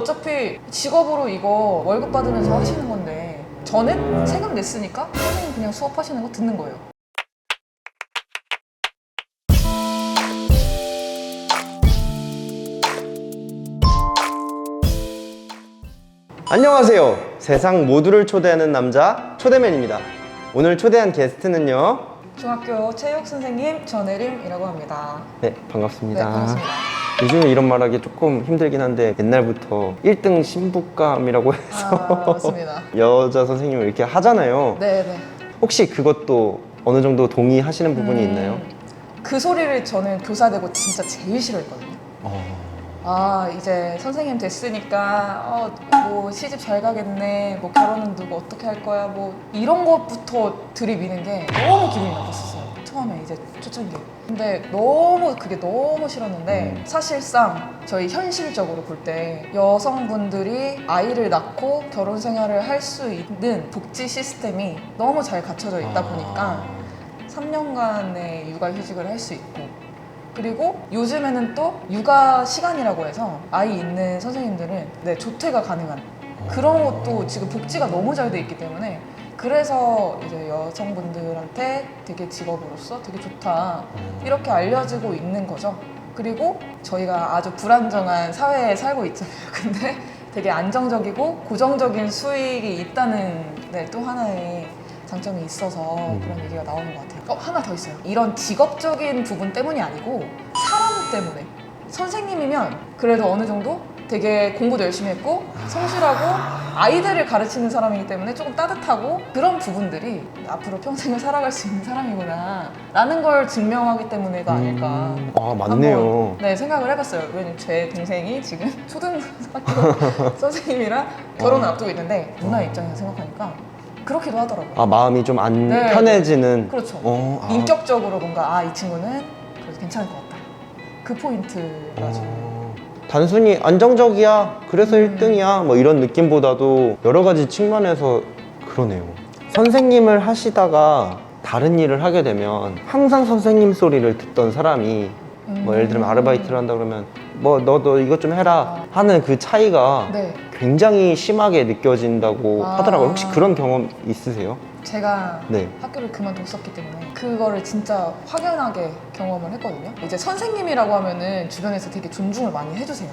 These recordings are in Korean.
어차피 직업으로 이거 월급 받으면서 하시는 건데 저는 세금 냈으니까 선생님 그냥 수업하시는 거 듣는 거예요. 안녕하세요. 세상 모두를 초대하는 남자 초대맨입니다. 오늘 초대한 게스트는요. 중학교 체육 선생님 전혜림이라고 합니다. 네, 네, 반갑습니다. 반갑습니다. 요즘에 이런 말하기 조금 힘들긴 한데 옛날부터 1등 신부감이라고 해서 아, 맞습니다. 여자 선생님을 이렇게 하잖아요. 네, 네. 혹시 그것도 어느 정도 동의하시는 부분이 음, 있나요? 그 소리를 저는 교사 되고 진짜 제일 싫어했거든요. 아 이제 선생님 됐으니까 어 뭐 시집 잘 가겠네 뭐 결혼은 누구 어떻게 할 거야 뭐 이런 것부터 들이미는 게 너무 기분이 나빴었어요 처음에 이제 초창기. 근데 너무 그게 너무 싫었는데 음. 사실상 저희 현실적으로 볼 때 여성분들이 아이를 낳고 결혼 생활을 할 수 있는 복지 시스템이 너무 잘 갖춰져 있다 보니까 3년간의 육아휴직을 할 수 있고. 그리고 요즘에는 또 육아 시간이라고 해서 아이 있는 선생님들은 네, 조퇴가 가능한 그런 것도 지금 복지가 너무 잘 돼 있기 때문에 그래서 이제 여성분들한테 되게 직업으로서 되게 좋다 이렇게 알려지고 있는 거죠. 그리고 저희가 아주 불안정한 사회에 살고 있잖아요. 근데 되게 안정적이고 고정적인 수익이 있다는 네, 또 하나의 장점이 있어서 음. 그런 얘기가 나오는 것 같아요. 어, 하나 더 있어요. 이런 직업적인 부분 때문이 아니고 사람 때문에. 선생님이면 그래도 어느 정도 되게 공부도 열심히 했고 성실하고 아이들을 가르치는 사람이기 때문에 조금 따뜻하고 그런 부분들이 앞으로 평생을 살아갈 수 있는 사람이구나 라는 걸 증명하기 때문에가 아닐까 음, 아, 맞네요. 한번, 네 생각을 해봤어요. 왜냐면 제 동생이 지금 초등학교 선생님이랑 결혼을 어. 앞두고 있는데 누나 입장에서 생각하니까 그렇기도 하더라고요. 아, 마음이 좀 안 네. 편해지는. 그렇죠. 어, 아. 인격적으로 뭔가 아 이 친구는 그래도 괜찮을 것 같다. 그 포인트가 좀 어, 단순히 안정적이야 그래서 음. 1등이야 뭐 이런 느낌보다도 여러 가지 측면에서 그러네요 선생님을 하시다가 다른 일을 하게 되면 항상 선생님 소리를 듣던 사람이 뭐 예를 들면 음. 아르바이트를 한다 그러면 뭐너너 이것 좀 해라 하는 그 차이가 네 굉장히 심하게 느껴진다고 아. 하더라고요 혹시 그런 경험 있으세요? 제가 네 학교를 그만뒀었기 때문에 그거를 진짜 확연하게 경험을 했거든요. 이제 선생님이라고 하면은 주변에서 되게 존중을 많이 해주세요.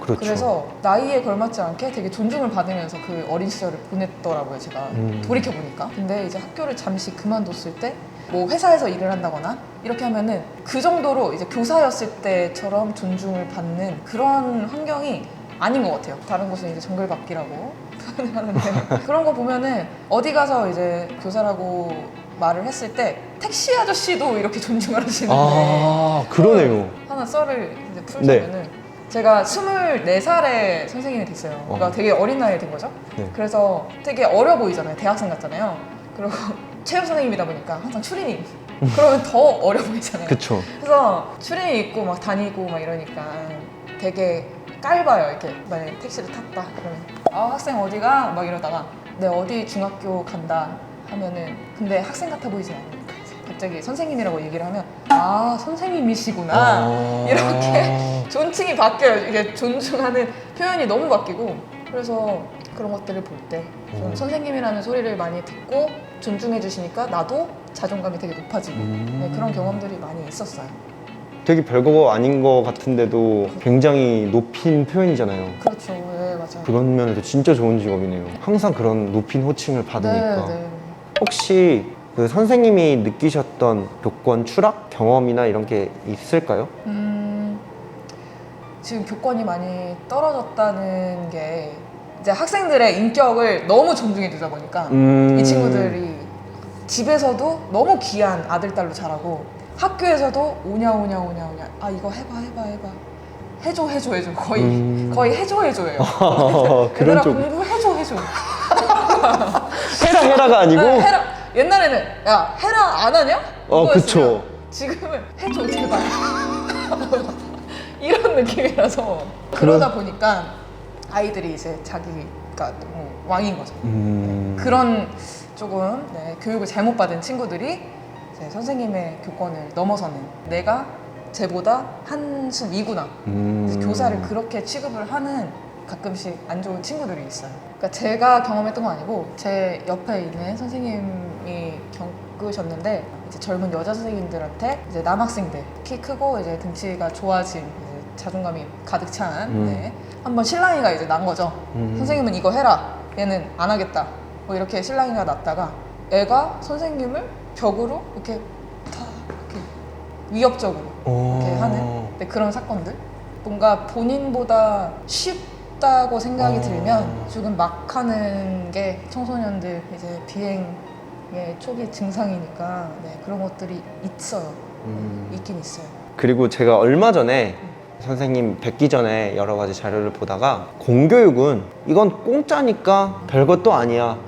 그렇죠 그래서 나이에 걸맞지 않게 되게 존중을 받으면서 그 어린 시절을 보냈더라고요, 제가. 음. 돌이켜 보니까. 근데 이제 학교를 잠시 그만뒀을 때, 뭐 회사에서 일을 한다거나, 이렇게 하면은 그 정도로 이제 교사였을 때처럼 존중을 받는 그런 환경이 아닌 것 같아요. 다른 곳은 이제 정글받기라고 표현을 하는데, 그런 거 보면은 어디 가서 이제 교사라고 말을 했을 때, 택시 아저씨도 이렇게 존중을 하시는데, 아 그러네요 하나 썰을 이제 풀자면은 제가 24살에 선생님이 됐어요. 그러니까 어. 되게 어린 나이에 된 거죠. 네. 그래서 되게 어려 보이잖아요. 대학생 같잖아요. 그리고 체육 선생님이다 보니까 항상 추리닝. 그러면 더 어려 보이잖아요. 그쵸 그래서 추리닝 입고 막 다니고 막 이러니까 되게 깔봐요. 이렇게 만약에 택시를 탔다. 그러면 아 학생 어디가? 막 이러다가 네 어디 중학교 간다 하면은 근데 학생 같아 보이지 이제 갑자기 선생님이라고 얘기를 하면 아 선생님이시구나. 아. 이렇게 존칭이 바뀌어요. 이게 존중하는 표현이 너무 바뀌고 그래서 그런 것들을 볼 때. 선생님이라는 소리를 많이 듣고 존중해 주시니까 나도 자존감이 되게 높아지고 음. 네, 그런 경험들이 많이 있었어요. 되게 별거 아닌 것 같은데도 굉장히 높인 표현이잖아요. 그렇죠. 네, 맞아요. 그런 면에서 진짜 좋은 직업이네요. 항상 그런 높인 호칭을 받으니까. 네, 네. 혹시 그 선생님이 느끼셨던 교권 추락 경험이나 이런 게 있을까요? 음, 지금 교권이 많이 떨어졌다는 게 이제 학생들의 인격을 너무 존중해 주다 보니까 음. 이 친구들이 집에서도 너무 귀한 아들 딸로 자라고 학교에서도 오냐 오냐 오냐 오냐 아 이거 해봐 해봐 해봐 해줘 해줘 해줘 거의 음. 거의 해줘 해줘예요. 그런 얘들아 쪽 공부 해줘 해줘. 해라 해라가 아니고 네, 해라. 옛날에는 야 해라 안 하냐? 어, 이거였으면 그쵸. 지금은 해줘 제발. 이런 느낌이라서 그러다 보니까 아이들이 이제 자기가 너무 왕인 거죠. 음. 그런 조금 네, 교육을 잘못 받은 친구들이 이제 선생님의 교권을 넘어서는 내가 쟤보다 한순 위구나. 음. 교사를 그렇게 취급을 하는 가끔씩 안 좋은 친구들이 있어요. 그러니까 제가 경험했던 건 아니고 제 옆에 있는 선생님이 겪으셨는데 이제 젊은 여자 선생님들한테 이제 남학생들 키 크고 이제 등치가 좋아진 이제 자존감이 가득 찬 음. 네. 한번 실랑이가 이제 난 거죠. 음. 선생님은 이거 해라. 얘는 안 하겠다. 뭐 이렇게 실랑이가 났다가 애가 선생님을 벽으로 이렇게 다 이렇게 위협적으로 이렇게 어. 하는 네, 그런 사건들 뭔가 본인보다 쉽다고 생각이 어. 들면 조금 막 하는 게 청소년들 이제 비행의 초기 증상이니까 네, 그런 것들이 있어요 음. 있긴 있어요 그리고 제가 얼마 전에 선생님 뵙기 전에 여러 가지 자료를 보다가 공교육은 이건 공짜니까 별것도 아니야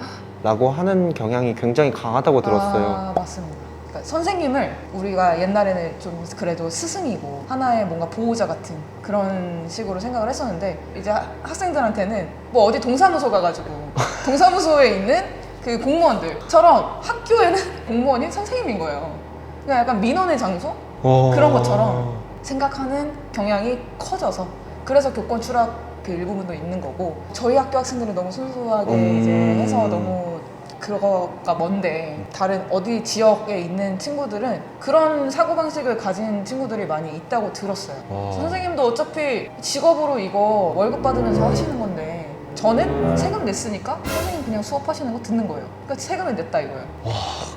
라고 하는 경향이 굉장히 강하다고 들었어요. 아, 맞습니다 그러니까 선생님을 우리가 옛날에는 좀 그래도 스승이고 하나의 뭔가 보호자 같은 그런 식으로 생각을 했었는데 이제 하- 학생들한테는 뭐 어디 동사무소 가가지고 동사무소에 있는 그 공무원들처럼 학교에는 공무원이 선생님인 거예요. 그러니까 약간 민원의 장소 어. 그런 것처럼 생각하는 경향이 커져서 그래서 교권 추락 그 일부분도 있는 거고 저희 학교 학생들은 너무 순수하게 음. 이제 해서 너무 그거가 뭔데 다른 어디 지역에 있는 친구들은 그런 사고방식을 가진 친구들이 많이 있다고 들었어요 와. 선생님도 어차피 직업으로 이거 월급 받으면서 하시는 건데 저는 세금 냈으니까 선생님 그냥 수업하시는 거 듣는 거예요 그러니까 세금을 냈다 이거예요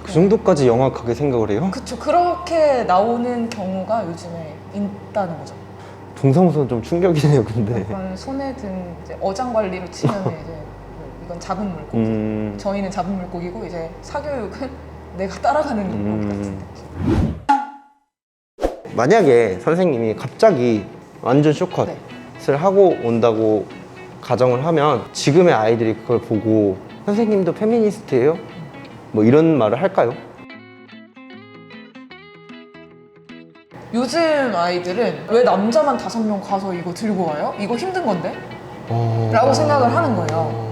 그 정도까지 영악하게 생각을 해요? 그쵸 그렇게 나오는 경우가 요즘에 있다는 거죠 동사무소는 좀 충격이네요, 근데. 약간 손에 든 이제 어장 관리로 치면 이제 뭐 이건 잡은 물고기. 음. 저희는 잡은 물고기고 이제 사교육은 내가 따라가는 물고기 같은 음. 느낌. 만약에 선생님이 갑자기 완전 쇼컷을 네. 하고 온다고 가정을 하면 지금의 아이들이 그걸 보고 선생님도 페미니스트예요? 뭐 이런 말을 할까요? 요즘 아이들은 왜 남자만 다섯 명 가서 이거 들고 와요? 이거 힘든 건데? 어... 라고 생각을 하는 거예요.